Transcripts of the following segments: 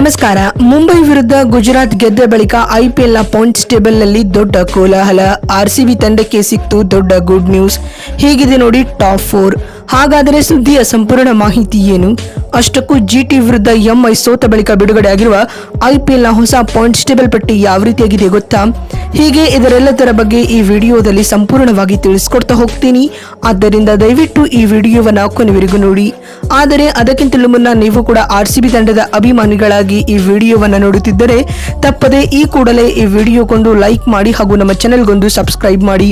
ನಮಸ್ಕಾರ. ಮುಂಬೈ ವಿರುದ್ಧ ಗುಜರಾತ್ ಗೆದ್ದ ಬಳಿಕ ಐಪಿಎಲ್ನ ಪಾಯಿಂಟ್ಸ್ ಟೇಬಲ್ನಲ್ಲಿ ದೊಡ್ಡ ಕೋಲಾಹಲ. ಆರ್ಸಿಬಿ ತಂಡಕ್ಕೆ ಸಿಕ್ತು ದೊಡ್ಡ ಗುಡ್ ನ್ಯೂಸ್. ಹೀಗಿದೆ ನೋಡಿ ಟಾಪ್ ಫೋರ್. ಹಾಗಾದರೆ ಸುದ್ದಿಯ ಸಂಪೂರ್ಣ ಮಾಹಿತಿ ಏನು? ಅಷ್ಟಕ್ಕೂ ಜಿಟಿ ವಿರುದ್ಧ ಎಂಐ ಸೋತ ಬಳಿಕ ಬಿಡುಗಡೆಯಾಗಿರುವ ಐಪಿಎಲ್ನ ಹೊಸ ಪಾಯಿಂಟ್ಸ್ ಟೇಬಲ್ ಪಟ್ಟಿ ಯಾವ ರೀತಿಯಾಗಿದೆ ಗೊತ್ತಾ? ಹೀಗೆ ಇದರೆಲ್ಲದರ ಬಗ್ಗೆ ಈ ವಿಡಿಯೋದಲ್ಲಿ ಸಂಪೂರ್ಣವಾಗಿ ತಿಳಿಸ್ಕೊಡ್ತಾ ಹೋಗ್ತೀನಿ. ಆದ್ದರಿಂದ ದಯವಿಟ್ಟು ಈ ವಿಡಿಯೋವನ್ನ ಕೊನೆವರೆಗೂ ನೋಡಿ. ಆದರೆ ಅದಕ್ಕಿಂತಲೂ ಮುನ್ನ ನೀವು ಕೂಡ ಆರ್ ತಂಡದ ಅಭಿಮಾನಿಗಳಾಗಿ ಈ ವಿಡಿಯೋವನ್ನ ನೋಡುತ್ತಿದ್ದರೆ ತಪ್ಪದೆ ಈ ಕೂಡಲೇ ಈ ವಿಡಿಯೋಗೊಂದು ಲೈಕ್ ಮಾಡಿ ಹಾಗೂ ನಮ್ಮ ಚಾನೆಲ್ಗೊಂದು ಸಬ್ಸ್ಕ್ರೈಬ್ ಮಾಡಿ.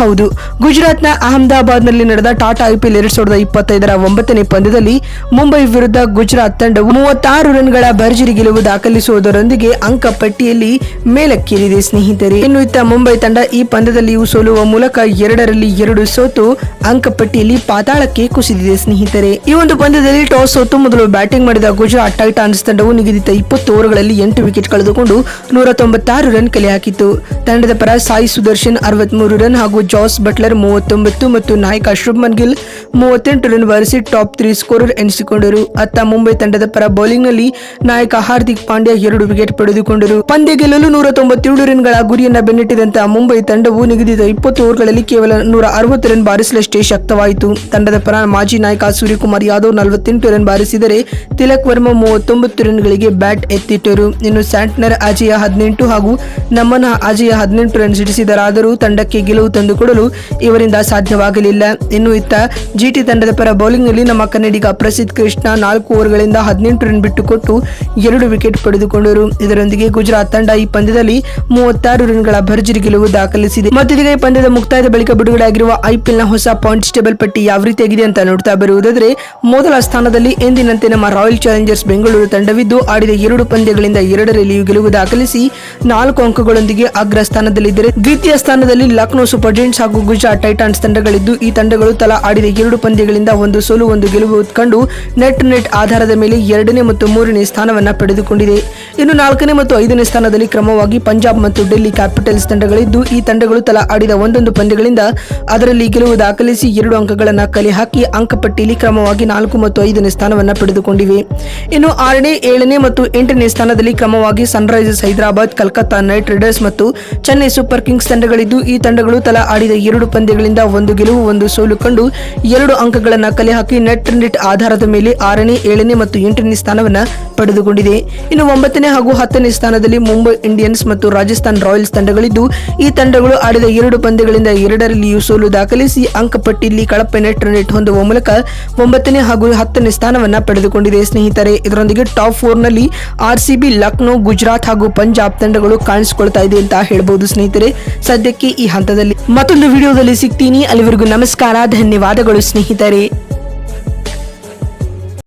ಹೌದು, ಗುಜರಾತ್ನ ಅಹಮದಾಬಾದ್ನಲ್ಲಿ ನಡೆದ ಟಾಟಾ ಐಪಿಎಲ್ ಎರಡ್ ಸಾವಿರದ ಇಪ್ಪತ್ತೈದರ ಒಂಬತ್ತನೇ ಪಂದ್ಯದಲ್ಲಿ ಮುಂಬೈ ವಿರುದ್ಧ ಗುಜರಾತ್ ತಂಡವು ಮೂವತ್ತಾರು ರನ್ಗಳ ಭರ್ಜರಿ ಗೆಲುವು ದಾಖಲಿಸುವುದರೊಂದಿಗೆ ಅಂಕ ಪಟ್ಟಿಯಲ್ಲಿ ಮೇಲಕ್ಕೇರಿದೆ ಸ್ನೇಹಿತರೆ. ಇನ್ನು ಇತ್ತ ಮುಂಬೈ ತಂಡ ಈ ಪಂದ್ಯದಲ್ಲಿಯೂ ಸೋಲುವ ಮೂಲಕ ಎರಡರಲ್ಲಿ ಎರಡು ಸೋತು ಅಂಕಪಟ್ಟಿಯಲ್ಲಿ ಪಾತಾಳಕ್ಕೆ ಕುಸಿದಿದೆ ಸ್ನೇಹಿತರೆ. ಈ ಒಂದು ಪಂದ್ಯದಲ್ಲಿ ಟಾಸ್ ಸೋತು ಮೊದಲು ಬ್ಯಾಟಿಂಗ್ ಮಾಡಿದ ಗುಜರಾತ್ ಟೈಟಾನ್ಸ್ ತಂಡವು ನಿಗದಿತ ಇಪ್ಪತ್ತು ಓವರ್ಗಳಲ್ಲಿ ಎಂಟು ವಿಕೆಟ್ ಕಳೆದುಕೊಂಡು ನೂರ ತೊಂಬತ್ತಾರು ರನ್ ಕಲೆ ಹಾಕಿತು ತಂಡದ ಪರ ಸಾಯಿ ಸುದರ್ಶನ್ ಅರವತ್ಮೂರು ರನ್ ಹಾಗೂ ಜಾಸ್ ಬಟ್ಲರ್ ಮೂವತ್ತೊಂಬತ್ತು ಮತ್ತು ನಾಯಕ ಶುಭ್ಮನ್ ಗಿಲ್ ಮೂವತ್ತೆಂಟು ರನ್ ಬಾರಿಸಿ ಟಾಪ್ ತ್ರೀ ಸ್ಕೋರರ್ ಎನಿಸಿಕೊಂಡರು. ಅತ್ತ ಮುಂಬೈ ತಂಡದ ಪರ ಬೌಲಿಂಗ್ನಲ್ಲಿ ನಾಯಕ ಹಾರ್ದಿಕ್ ಪಾಂಡ್ಯ ಎರಡು ವಿಕೆಟ್ ಪಡೆದುಕೊಂಡರು. ಪಂದ್ಯ ಗೆಲ್ಲಲು ನೂರ ತೊಂಬತ್ತೇಳು ರನ್ಗಳ ಗುರಿಯನ್ನ ಬೆನ್ನಿಟ್ಟಿದಂತಹ ಮುಂಬೈ ತಂಡವು ನಿಗದಿತ ಇಪ್ಪತ್ತು ಓವರ್ಗಳಲ್ಲಿ ಕೇವಲ ನೂರ ಅರವತ್ತು ರನ್ ಬಾರಿಸಲಷ್ಟೇ ಶಕ್ತವಾಯಿತು. ತಂಡದ ಪರ ಮಾಜಿ ನಾಯಕ ಸೂರ್ಯಕುಮಾರ್ ಯಾದವ್ ನಲವತ್ತೆಂಟು ರನ್ ಬಾರಿಸಿದರೆ ತಿಲಕ್ ವರ್ಮಾ ಮೂವತ್ತೊಂಬತ್ತು ರನ್ಗಳಿಗೆ ಬ್ಯಾಟ್ ಎತ್ತಿಟ್ಟರು. ಇನ್ನು ಸ್ಯಾಂಟ್ನರ್ ಅಜಯ ಹದಿನೆಂಟು ಹಾಗೂ ನಮ್ಮನ ಅಜಯ ಹದಿನೆಂಟು ರನ್ ಸಿಡಿಸಿದರಾದರೂ ತಂಡಕ್ಕೆ ಗೆಲುವು ತಂದುಕೊಡಲು ಇವರಿಂದ ಸಾಧ್ಯವಾಗಲಿಲ್ಲ. ಇನ್ನು ಇತ್ತ ಜಿಟಿ ತಂಡದ ಪರ ಬೌಲಿಂಗ್ನಲ್ಲಿ ನಮ್ಮ ಕನ್ನಡಿಗ ಪ್ರಸಿದ್ಧ ಕೃಷ್ಣ ನಾಲ್ಕು ಓವರ್ಗಳಿಂದ ಹದಿನೆಂಟು ರನ್ ಬಿಟ್ಟುಕೊಟ್ಟು ಎರಡು ವಿಕೆಟ್ ಪಡೆದುಕೊಂಡರು. ಇದರೊಂದಿಗೆ ಗುಜರಾತ್ ತಂಡ ಈ ಪಂದ್ಯದಲ್ಲಿ ಮೂವತ್ತಾರು ರನ್ಗಳ ಭರ್ಜರಿ ಗೆಲುವು ದಾಖಲಿಸಿದೆ. ಮತ್ತಿದೀಗ ಈ ಪಂದ್ಯದ ಮುಕ್ತಾಯದ ಬಳಿಕ ಬಿಡುಗಡೆಯಾಗಿರುವ ಐಪಿಎಲ್ನ ಹೊಸ ಪಾಯಿಂಟ್ಸ್ ಟೇಬಲ್ ಪಟ್ಟಿ ಯಾವ ರೀತಿಯಾಗಿದೆ ಅಂತ ನೋಡ್ತಾ ಬರುವುದಾದರೆ, ಮೊದಲ ಸ್ಥಾನದಲ್ಲಿ ಎಂದಿನಂತೆ ನಮ್ಮ ರಾಯಲ್ ಚಾಲೆಂಜರ್ಸ್ ಬೆಂಗಳೂರು ತಂಡವಿದ್ದು, ಆಡಿದ ಎರಡು ಪಂದ್ಯಗಳಿಂದ ಎರಡರಲ್ಲಿಯೂ ಗೆಲುವು ದಾಖಲಿಸಿ ನಾಲ್ಕು ಅಂಕಗಳೊಂದಿಗೆ ಅಗ್ರ ಸ್ಥಾನದಲ್ಲಿದ್ದರೆ, ದ್ವಿತೀಯ ಸ್ಥಾನದಲ್ಲಿ ಲಕ್ನೋ ಸೂಪರ್ ಜೈಂಟ್ಸ್ ಹಾಗೂ ಗುಜರಾತ್ ಟೈಟಾನ್ಸ್ ತಂಡಗಳಿದ್ದು, ಈ ತಂಡಗಳು ತಲಾ ಆಡಿದ ಎರಡು ಪಂದ್ಯಗಳಿಂದ ಒಂದು ಸೋಲು, ಒಂದು ಗೆಲುವು ಕಂಡು ನೆಟ್ ನೆಟ್ ಆಧಾರದ ಮೇಲೆ ಎರಡನೇ ಮತ್ತು ಮೂರನೇ ಸ್ಥಾನವನ್ನು ಪಡೆದುಕೊಂಡಿದೆ. ಇನ್ನು ನಾಲ್ಕನೇ ಮತ್ತು ಐದನೇ ಸ್ಥಾನದಲ್ಲಿ ಕ್ರಮವಾಗಿ ಪಂಜಾಬ್ ಮತ್ತು ಡೆಲ್ಲಿ ಕ್ಯಾಪಿಟಲ್ಸ್ ತಂಡಗಳಿದ್ದು, ಈ ತಂಡಗಳು ತಲಾ ಆಡಿದ ಒಂದೊಂದು ಪಂದ್ಯಗಳಿಂದ ಅದರಲ್ಲಿ ಗೆಲುವು ದಾಖಲಿಸಿ ಎರಡು ಅಂಕಗಳನ್ನು ಕಲೆ ಹಾಕಿ ಅಂಕಪಟ್ಟಿಯಲ್ಲಿ ಕ್ರಮವಾಗಿ ನಾಲ್ಕು ಮತ್ತು ಐದನೇ ಸ್ಥಾನವನ್ನು ಪಡೆದುಕೊಂಡಿವೆ. ಇನ್ನು ಆರನೇ, ಏಳನೇ ಮತ್ತು ಎಂಟನೇ ಸ್ಥಾನದಲ್ಲಿ ಕ್ರಮವಾಗಿ Sunrisers Hyderabad, Calcutta knight riders ಮತ್ತು ಚೆನ್ನೈ ಸೂಪರ್ ಕಿಂಗ್ಸ್ ತಂಡಗಳಿದ್ದು, ಈ ತಂಡಗಳು ತಲಾ ಆಡಿದ ಎರಡು ಪಂದ್ಯಗಳಿಂದ ಒಂದು ಗೆಲುವು, ಒಂದು ಸೋಲು ಕಂಡು ಎರಡು ಅಂಕಗಳನ್ನು ಕಲೆ ಹಾಕಿ ನೆಟ್ ನೆಟ್ ಆಧಾರದ ಮೇಲೆ ಆರನೇ, ಏಳನೇ ಮತ್ತು ಎಂಟನೇ ಸ್ಥಾನವನ್ನು ಪಡೆದುಕೊಂಡಿದೆ. ಇನ್ನು ಒಂಬತ್ತನೇ ಹಾಗೂ ಹತ್ತನೇ ಸ್ಥಾನದಲ್ಲಿ ಮುಂಬೈ ಇಂಡಿಯನ್ಸ್ ಮತ್ತು ರಾಜಸ್ಥಾನ್ ರಾಯಲ್ಸ್ ತಂಡಗಳಿದ್ದು, ಈ ತಂಡಗಳು ಆಡಿದ ಎರಡು ಪಂದ್ಯಗಳಿಂದ ಎರಡರಲ್ಲಿಯೂ ಸೋಲು ದಾಖಲಿಸಿ ಅಂಕಪಟ್ಟಿಯಲ್ಲಿ ಕಳಪೆ ನೆಟ್ ನೆಟ್ ಹೊಂದುವ ಮೂಲಕ ಒಂಬತ್ತನೇ ಹಾಗೂ ಹತ್ತನೇ ಸ್ಥಾನವನ್ನ ಪಡೆದುಕೊಂಡಿದೆ. ಸ್ನೇಹಿತರೆ, ಇದರೊಂದಿಗೆ top ಫೋರ್ನಲ್ಲಿ R C B Lucknow, Gujarat ಹಾಗೂ ಪಂಜಾಬ್ ತಂಡಗಳು ಕಾಣಿಸಿಕೊಳ್ತಾ ಇದೆ ಅಂತ ಹೇಳಬಹುದು ಸ್ನೇಹಿತರೆ. ಸದ್ಯಕ್ಕೆ ಈ ಹಂತದಲ್ಲಿ ಮತ್ತೊಂದು ವಿಡಿಯೋದಲ್ಲಿ ಸಿಗ್ತೀನಿ. ಅಲ್ಲಿವರೆಗೂ ನಮಸ್ಕಾರ, ಧನ್ಯವಾದಗಳು ಸ್ನೇಹಿತರೆ.